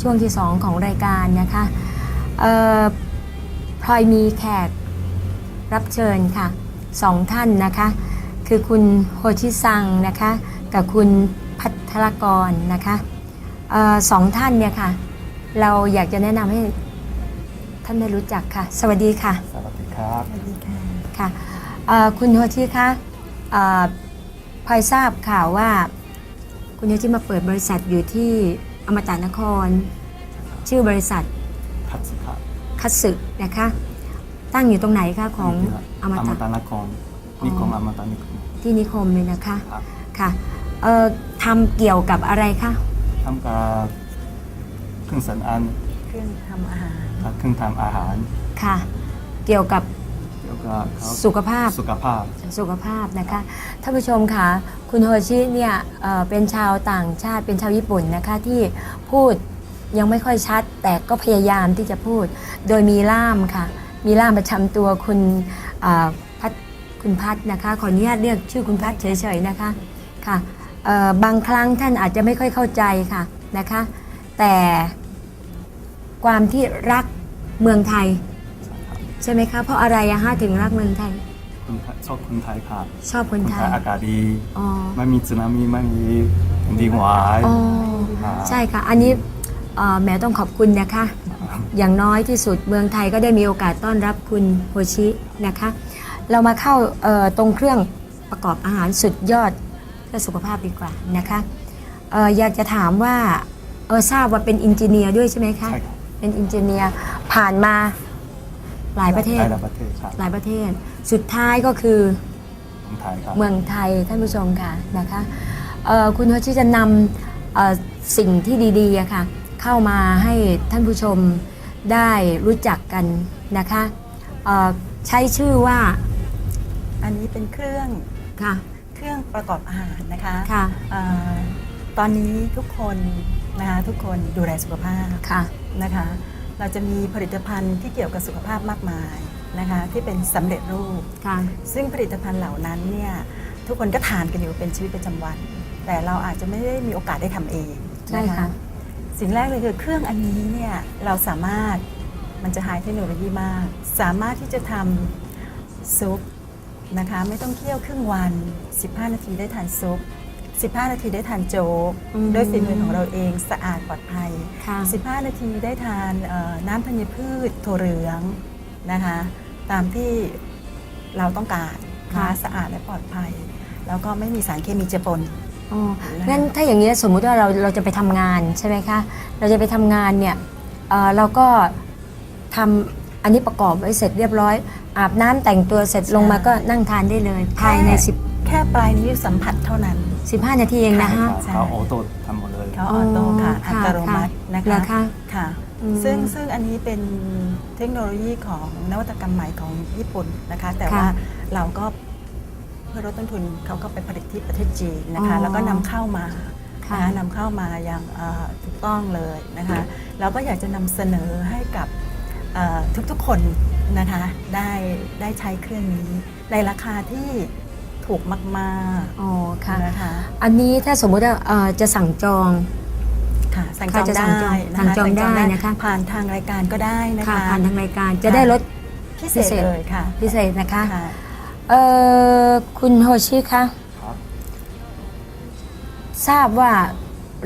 ช่วงที่ 2 ของรายการนะคะเอ่อพลอยมีแขกรับเชิญค่ะสองท่านนะคะ คือคุณโฮชิซังนะคะ กับคุณพัทรกรนะคะเออสองท่านเนี่ยค่ะ เราอยากจะแนะนำให้ท่านได้รู้จักค่ะ สวัสดีค่ะ สวัสดีครับค่ะเอ่อคุณโฮชิคะเอ่อพลอยทราบข่าวว่า คุณโฮชิมาเปิดบริษัทอยู่ที่ อมตะนคร ชื่อบริษัททัศครับคัตสึนะคะ ตั้งอยู่ตรงไหนคะของอมอมตะตะนครนิคมอมตะนิคมที่นิคมเลยนะคะครับค่ะเอ่อทำเกี่ยวกับอะไรคะทำกับเครื่องสำอางเครื่องทำอาหารครับเครื่องทำอาหารค่ะ เกี่ยวกับแล้ว ก็เขาสุขภาพ สุขภาพ สุขภาพนะคะท่านผู้ชมคะคุณโฮชิเนี่ยเอ่อเป็นชาวต่างชาติเป็นชาวญี่ปุ่นนะคะที่พูดยังไม่ค่อยชัด แต่ก็พยายามที่จะพูด โดยมีล่ามค่ะ มีล่ามประจำตัวคุณเอ่อพัดคุณพัดนะคะขออนุญาตเรียกชื่อคุณพัดเฉยๆนะคะค่ะเอ่อบางครั้งท่านอาจจะไม่ค่อยเข้าใจค่ะนะคะ แต่ความที่รักเมืองไทย ใช่ไหมคะ เพราะอะไรอะฮะถึงรักเมืองไทย คนไทยชอบคนไทยครับชอบคคนนไทไทยยอากาศดี อ๋อ ไม่มีสึนามิไม่มีแผ่นดินไหวอ๋อ ครับ ใช่ค่ะ อันนี้เอ่อแหม่ต้องขอบคุณนะคะ อย่างน้อยที่สุดเมืองไทยก็ได้มีโอกาสต้อนรับคุณโฮชินะคะ เรามาเข้าเอ่อตรงเครื่องประกอบอาหารสุดยอดเพื่อสุขภาพดีกว่านะคะเอ่ออยากจะถามว่าเออทราบว่าเป็นอินจิเนียร์ด้วยใช่ไหมคะ ใช่ครับ เป็นอินจิเนียร์ผ่านมา หลายประเทศ หลายประเทศครับหลายประเทศ สุดท้ายก็คือเมืองไทยครับเมืองไทยท่านผู้ชมค่ะนะคะเอ่อคุณโฮชิจะนำเอ่อสิ่งที่ดีๆอะค่ะเข้ามาให้ท่านผู้ชมได้รู้จักกันนะคะเอ่อใช้ชื่อว่า อันนี้เป็นเครื่องค่ะเครื่องประกอบอาหารนะคะค่ะเอ่อตอนนี้ทุกคนนะคะทุกคนดูแลสุขภาพค่ะนะคะ เราจะมีผลิตภัณฑ์ที่เกี่ยวกับสุขภาพมากมายนะคะที่เป็นสำเร็จรูปค่ะซึ่งผลิตภัณฑ์เหล่านั้นเนี่ยทุกคนก็ทานกันอยู่เป็นชีวิตประจำวัน แต่เราอาจจะไม่ได้มีโอกาสได้ทำเองใช่นค่ะสิ่งแรกเลยคือเครื่องอันนี้เนี่ยเราสามารถมันจะไฮเทคโนโลยีมาก สามารถที่จะทำซุปนะคะไม่ต้องเคี่ยวครึ่งวัน 15 นาทีได้ทานซุป 15 นาทีได้ทานโจ๊กอืมด้วยฝีมือของเราเองสะอาดปลอดภัย ค่ะ15 นาทีได้ทานเอ่อน้ำธัญพืชถั่วเหลืองนะคะ ตามที่เราต้องการนะคะสะอาดและปลอดภัย แล้วก็ไม่มีสารเคมีเจือปน อ๋องั้นถ้าอย่างนี้ยสมมุติว่าเราเราจะไปทำงานใช่ไหมคะ เราจะไปทำงานเนี่ยเอ่อเราก็ทำอันนี้ประกอบไว้เสร็จเรียบร้อย อาบน้ำแต่งตัวเสร็จลงมาก็นั่งทานได้เลย ภายใน 10 แค่ปลายนิ้วสัมผัสเท่านั้น 15 นาทีเองนะฮะใช่ เขาออโต้ทำหมดเลย เขาออโต้ค่ะอ๋ออัค่ะตโนมัตินะเหรคะอคะค่ะ อืมซึ่งซึ่งอันนี้เป็นเทคโนโลยีของนวัตกรรมใหม่ของญี่ปุ่นนะคะ แต่ค่ะว่าเราก็เพื่อลดต้นทุนเขาก็ไปผลิตที่ประเทศจีนนะคะ อ๋อแล้วก็นำเข้ามาค่ะนะคะนำเข้ามาอย่างเอ่อถูกต้องเลยนะคะเราก็อยากจะนำเสนอให้กับเอ่อทุกๆคนนะคะได้ได้ใช้เครื่องนี้ในราคาที่ ถูกมากอ๋อค่ะ ๆนะคะอันนี้ถ้าสมมุติว่าเอ่อจะสั่งจอง ค่ะสั่งจค่ะองจะสั่ได้งจองนะคะสั่งจองได้นะคะ ผ่านทางรายการก็ได้นะค่ะคะผ่านทางรายการจะได้ลด พิเศพิษเศษ เลยค่ะพิเศษนะคะค่ะ เอ่อคุณโฮชิคะครับทราบว่า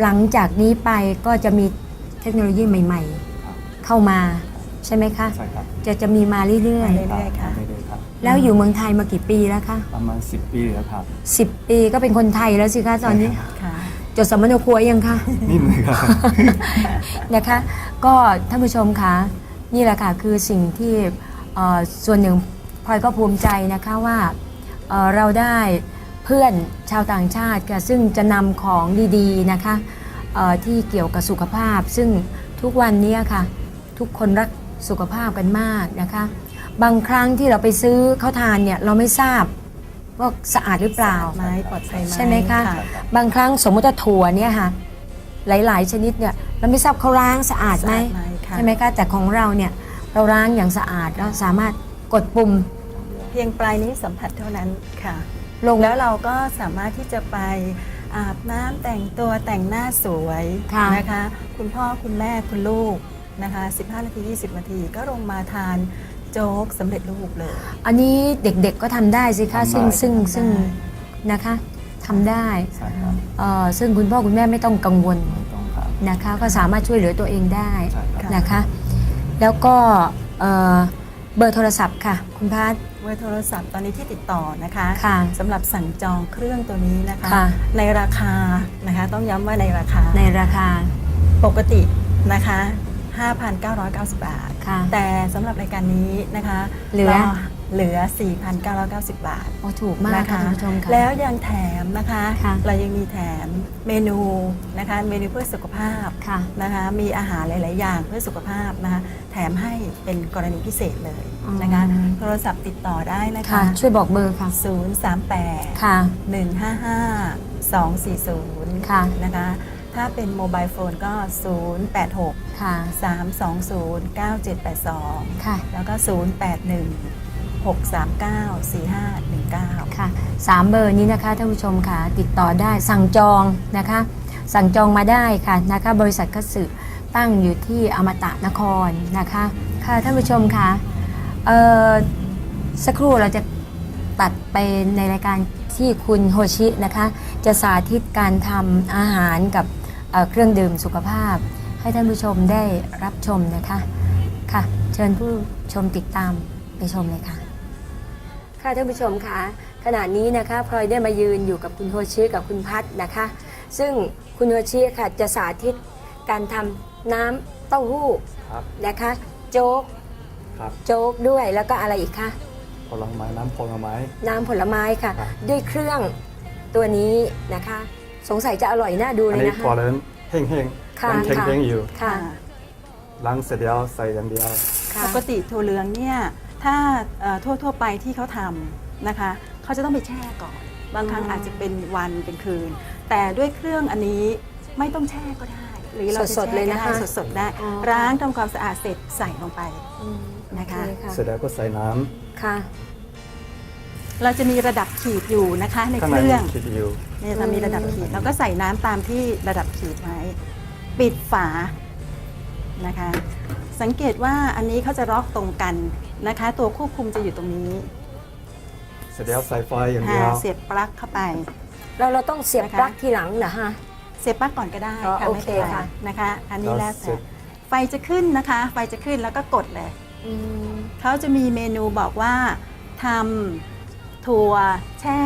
หลังจากนี้ไปก็จะมีเทคโนโลยีใหม่ ครับ ๆ เข้ามาใช่ไหมคะ ใช่ครับจะจะมีมาเรื่อยมาเรื่อย ๆค่ะเรื่อยๆครับๆ แล้วอยู่เมืองไทยมากี่ปีแล้วคะ ประมาณ 10 ปีแล้วครับ 10 ปีก็เป็นคนไทยแล้วสิคะตอนนี้ ค่ะ จดสมณครัวยังคะ นี่เลยครับ นะคะ ก็ท่านผู้ชมคะนี่แหละค่ะคือสิ่งที่เอ่อส่วนหนึ่งพลอยก็ภูมิใจนะคะว่าเอ่อเราได้เพื่อนชาวต่างชาติค่ะซึ่งจะนำของดีๆนะคะเอ่อที่เกี่ยวกับสุขภาพ ซึ่งทุกวันนี้ค่ะ ทุกคนรักสุขภาพกันมากนะคะ บางครั้งที่เราไปซื้อเขาทานเนี่ยเราไม่ทราบว่าสะอาดหรือเปล่าไหมปลอดภัยไหมใช่ไหมคะค่ะบางครั้งสมมติว่าถั่วเนี่ยค่ะ หลาย ๆ ชนิดเนี่ยเราไม่ทราบเขาล้างสะอาดไหมสะอาดไหมค่ะใช่ไหมคะแต่ของเราเนี่ยเราล้างอย่างสะอาดแล้วสามารถกดปุ่ม เพียงปลายนิ้วสัมผัสเท่านั้นค่ะลงแล้วเราก็สามารถที่จะไปอาบน้ำแต่งตัวแต่งหน้าสวยค่ะนะคะ คุณพ่อคุณแม่คุณลูกนะคะ 15 นาที 20 นาทีก็ลงมาทานโจ๊กสำเร็จรูปเลย อันนี้เด็กๆก็ทำได้สิคะทำได้ ซึ่งซึ่งทำได้ซึ่งนะคะทำได้ใช่ครับเอ่อซึ่งคุณพ่อคุณแม่ไม่ต้องกังวลไม่ต้องครับนะคะก็สามารถช่วยเหลือตัวเองได้ใช่ครับ นะคะ แล้วก็เอ่อเบอร์โทรศัพท์ค่ะ คุณพัฒน์เบอร์โทรศัพท์ตอนนี้ที่ติดต่อนะคะค่ะสำหรับสั่งจองเครื่องตัวนี้นะคะ ค่ะ ในราคานะคะ ต้องย้ำว่าในราคาในราคา ปกตินะคะ 5,990 บาท ค่ะ แต่สำหรับรายการนี้นะคะเหลือ ราเหลือ 4,990 บาทโอ้ถูกมากนะค่ะคะท่านผู้ชมค่ะ แล้วยังแถมนะคะ ค่ะ เรายังมีแถมเมนูนะคะเมนูเพื่อสุขภาพค่ะนะคะมีอาหารหลาย ๆ อย่างเพื่อสุขภาพนะคะแถมให้เป็นกรณีพิเศษเลยนะคะอืมโทรศัพท์ติดต่อได้นะค่ะคะช่วยบอกเบอร์ค่ะ 038 ค่ะ 155 240 ค่ะ นะคะ ถ้าเป็นโมบายโฟนก็ 086 ค่ะ 320 9782 ค่ะ แล้วก็ 081 639 4519 ค่ะสามเบอร์นี้นะคะท่านผู้ชมค่ะ ติดต่อได้สั่งจองนะคะ สั่งจองมาได้ค่ะนะคะ บริษัทคัตสึตั้งอยู่ที่อมตะนครนะคะ ค่ะท่านผู้ชมค่ะเอ่อสักครู่เราจะตัดไปในรายการที่คุณโฮชินะคะ จะสาธิตการทำอาหารกับเอ่อเครื่องดื่มสุขภาพ ให้ท่านผู้ชมได้รับชมนะคะค่ะ เชิญผู้ชมติดตามไปชมเลยค่ะ ค่ะท่านผู้ชมคะขณะนี้นะคะพลอยได้มายืนอยู่กับคุณโฮชิกับคุณพัฒนะคะ ซึ่งคุณโฮชิค่ะจะสาธิตการทำน้ำเต้าหู้ครับนะคะ โจ๊กครับโจ๊กด้วยแล้วก็อะไรอีกคะผลไม้น้ำผลไม้ น้ำผลไม้ค่ะ ครับ ด้วยเครื่องตัวนี้นะคะ สงสัยจะอร่อยน่าดูอันเลยนี้นะคะ พอแล้วแห้งๆ ค่ะมันแข็งๆอยู่ค่ะล้างเสร็จแล้วใส่อย่างเดียว ค่ะ ปกติถั่วเหลืองเนี่ยถ้าเอ่อทั่วๆไปที่เขาทำนะคะเขาจะต้องไปแช่ก่อน บางครั้งอ๋อออาจจะเป็นวันเป็นคืน แต่ด้วยเครื่องอันนี้ไม่ต้องแช่ก็ได้ หรือเราจะสดๆแช่เลยก็นะคะได้สดๆได้อ๋อ ล้างทำความสะอาดเสร็จใส่ลงไป อืมนะคะ โอเค่ะเสร็จแล้วก็ใส่น้ำค่ะ เราจะมีระดับขีดอยู่นะคะในข้างเคในรื่องคิดอยู่ เนี่ยจะมีระดับขีดเราก็ใส่น้ำตามที่ระดับขีดไว้ ปิดฝานะคะ สังเกตว่าอันนี้เขาจะล็อกตรงกันนะคะ ตัวควบคุมจะอยู่ตรงนี้เสร็จแล้วใส่ไฟอย่างเดีอ่ายวเสียบปลั๊กเข้าไป เราเราต้องเสียบนะคะปลั๊กทีหลังเหรอฮะ เสียบปลั๊กก่อนก็ได้อ๋อค่ะโอไม่เคเป็นไรค่ะ นะคะ อันนี้แล้วเสร็แต่จไฟจะขึ้นนะคะ ไฟจะขึ้นแล้วก็กดเลย อืม เขาจะมีเมนูบอกว่าทำ ถั่วแช่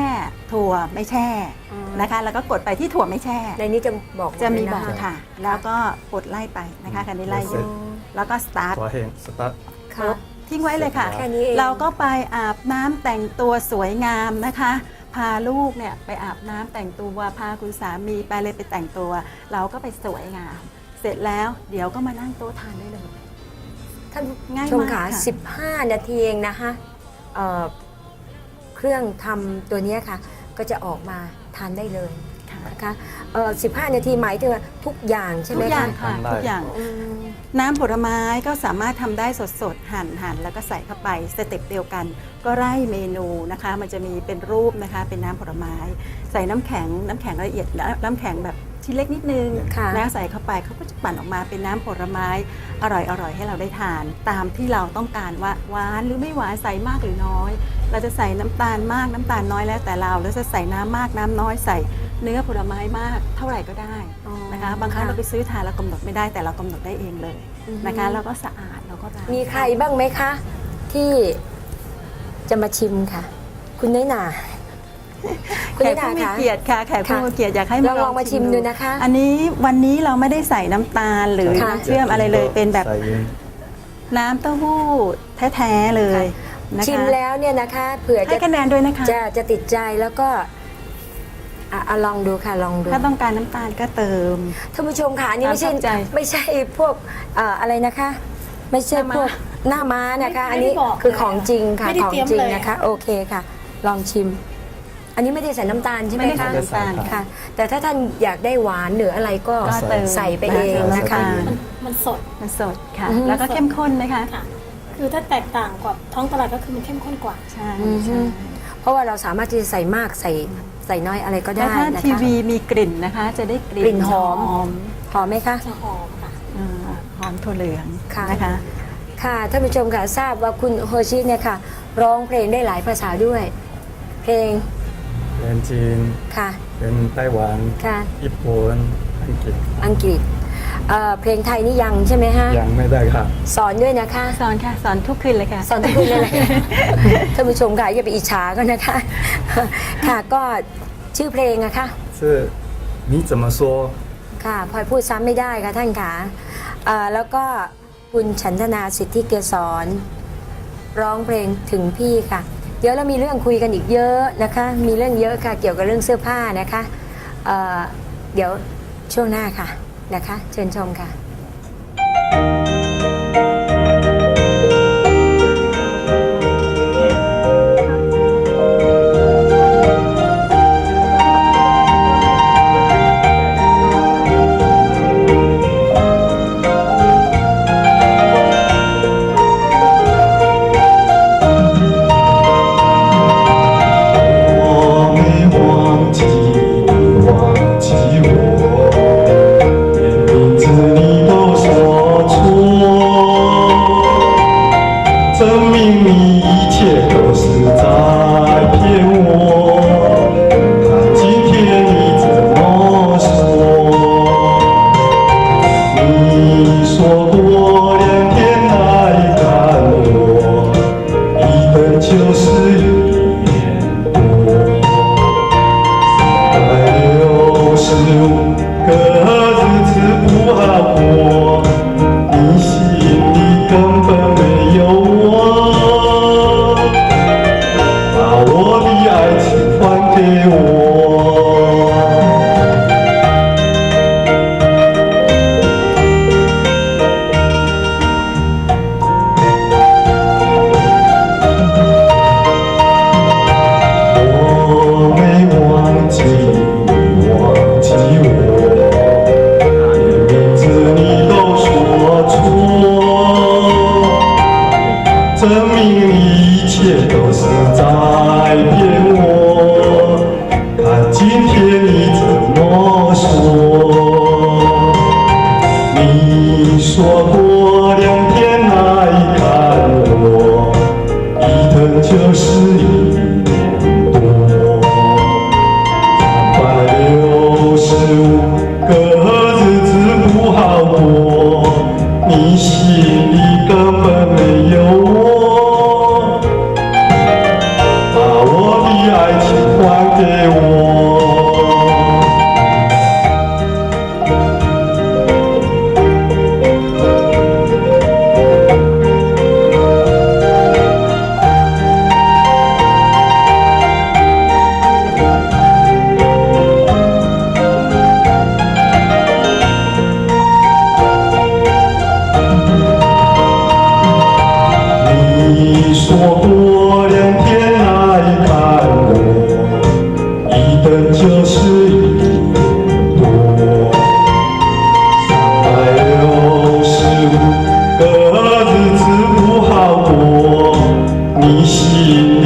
ถั่วไม่แช่อ๋อนะคะ แล้วก็กดไปที่ถั่วไม่แช่ ในนี้จะบอกจะมีเลยนบอกค่ะ แล้วก็กดไล่ไปนะคะคันนี้ไล่อเสร็ยู่จแล้วก็สตาร์ทตัวแห้งสตาร์ท ค่ะ ทิ้งไว้เลยค่ะ แค่นี้เอง เราก็ไปอาบน้ำแต่งตัวสวยงามนะคะ พาลูกเนี่ยไปอาบน้ำแต่งตัวพาคุณสามีไปเลยไปแต่งตัว เราก็ไปสวยงาม เสร็จแล้วเดี๋ยวก็มานั่งโต๊ะทานได้เลย ท่านง่ายชมมากค่ะ ค่ะ15 นาทีเองนะคะเอ่อ เครื่องทำตัวเนี้ยค่ะ ก็จะออกมาทานได้เลยค่ะนะคะเอ่อ15 นาทีหมายถึงว่าทุกอย่างใช่ไหทุมกอย่างคะค่ะทำได้ทุกอย่าง อืม น้ำผลไม้ก็สามารถทำได้สดๆ หั่นหั่นแล้วก็ใส่เข้าไปสเต็ปเดียวกัน ก็ไล่เมนูนะคะ มันจะมีเป็นรูปนะคะ เป็นน้ำผลไม้ ใส่น้ำแข็งน้ำแข็งละเอียดและน้ำแข็งแบบ ชิ้นเล็กนิดนึงค่ะแล้วใส่เข้าไปเขาก็จะปั่นออกมาเป็นน้ำผลไม้อร่อยๆให้เราได้ทาน ตามที่เราต้องการว่าหวานหรือไม่หวานใส่มากหรือน้อย เราจะใส่น้ำตาลมากน้ำตาลน้อยแล้วแต่เราแล้วจะใส่น้ำมากน้ำน้อยใส่เนื้อผลไม้มากเท่าไหร่ก็ได้อ๋อนะคะบางครั้งค่ะเราไปซื้อทานเรากำหนดไม่ได้แต่เรากำหนดได้เองเลยอือฮึนะคะแล้วก็สะอาดเราก็ล้างมีใครบ้างไหมคะ ที่จะมาชิมค่ะ คุณน้อยหนา คุณแขน้อกยหนาผู้มีคะ เกียรติค่ะแขกผู้ค่ะมีเกียรติอยากให้ลองลองมาชิมดูนะคะอันนี้วันนี้เราไม่ได้ใส่น้ำตาลหรือค่ะ น้ำเชื่อมอะไรเลยเป็นแบบใส่เย็นน้ำเต้าหู้แท้ๆเลยนะคะชิมแล้วเนี่ยนะคะเผื่อให้จะคะแนนด้วยนะคะ จะจะติดใจแล้วก็อะอะลองดูค่ะลองดู ถ้าต้องการน้ำตาลก็เติม ท่านผู้ชมค่ะอันนี่ตามไม่ใช่ชอบใจไม่ใช่พวกเอ่ออะไรนะคะ ไม่ใช่หน้าม้าพวกหน้าม้านะคะ ไม่อันนี้ไม่ได้บอกคือเลยของจริงค่ะไม่ได้ของเตรียมจริงเลย นะคะ โอเคค่ะ ลองชิม อันนี้ไม่ได้ใส่น้ำตาลใช่ไหมไม่ได้คะใส่น้ำตาลค่ะ แต่ถ้าท่านอยากได้หวานหรืออะไรก็ก็เติม ใส่ไปเองนะคะใส่ไปเองมันมันสด มันสดค่ะ อือฮึแล้วก็เข้มข้นนะคะ ค่ะ คือถ้าแตกต่างกับท้องตลาดก็คือมันเข้มข้นกว่า ใช่อือฮึใช่เพราะว่าเราสามารถที่จะใส่มากใส่ใใส่น้อยอะไรก็แล้วได้ถ้านะทีคะวีมีกลิ่นนะคะ จะได้กลิ่นกลิ่นหอมมหอมไหมคะ จะหอมค่ะ อ่าหอมถั่วเหลืองค่ะ นะคะ ค่ะท่านผู้ชมค่ะทราบว่าคุณโฮชิเนี่ยค่ะ ร้องเพลงได้หลายภาษาด้วย เพลง เป็นจีน ค่ะ เป็นไต้หวัน ค่ะ ญี่ปุ่นอังกฤษ อังกฤษเอ่อเพลงไทยนี่ยังใช่ไหมฮะ ยังไม่ได้ค่ะ สอนด้วยนะคะ สอนค่ะ สอนทุกคืนเลยค่ะ สอนทุกคนเลยแหละ ท่านผู้ชมค่ะอย่าไปอิจฉาก็นะคะ ค่ะก็ชื่อเพลงอะค่ะ 是你怎么说 ค่ะพลอยพูดซ้ำไม่ได้ค่ะท่านค่ะเอ่อแล้วก็คุณฉันทนาสิทธิเกษรร้องเพลงถึงพี่ค่ะ เดี๋ยวเรามีเรื่องคุยกันอีกเยอะนะคะ มีเรื่องเยอะค่ะเกี่ยวกับเรื่องเสื้อผ้านะคะเเดี๋ยวช่วงหน้าค่ะนะคะ เชิญชมค่ะ 生命一切都是在变。你是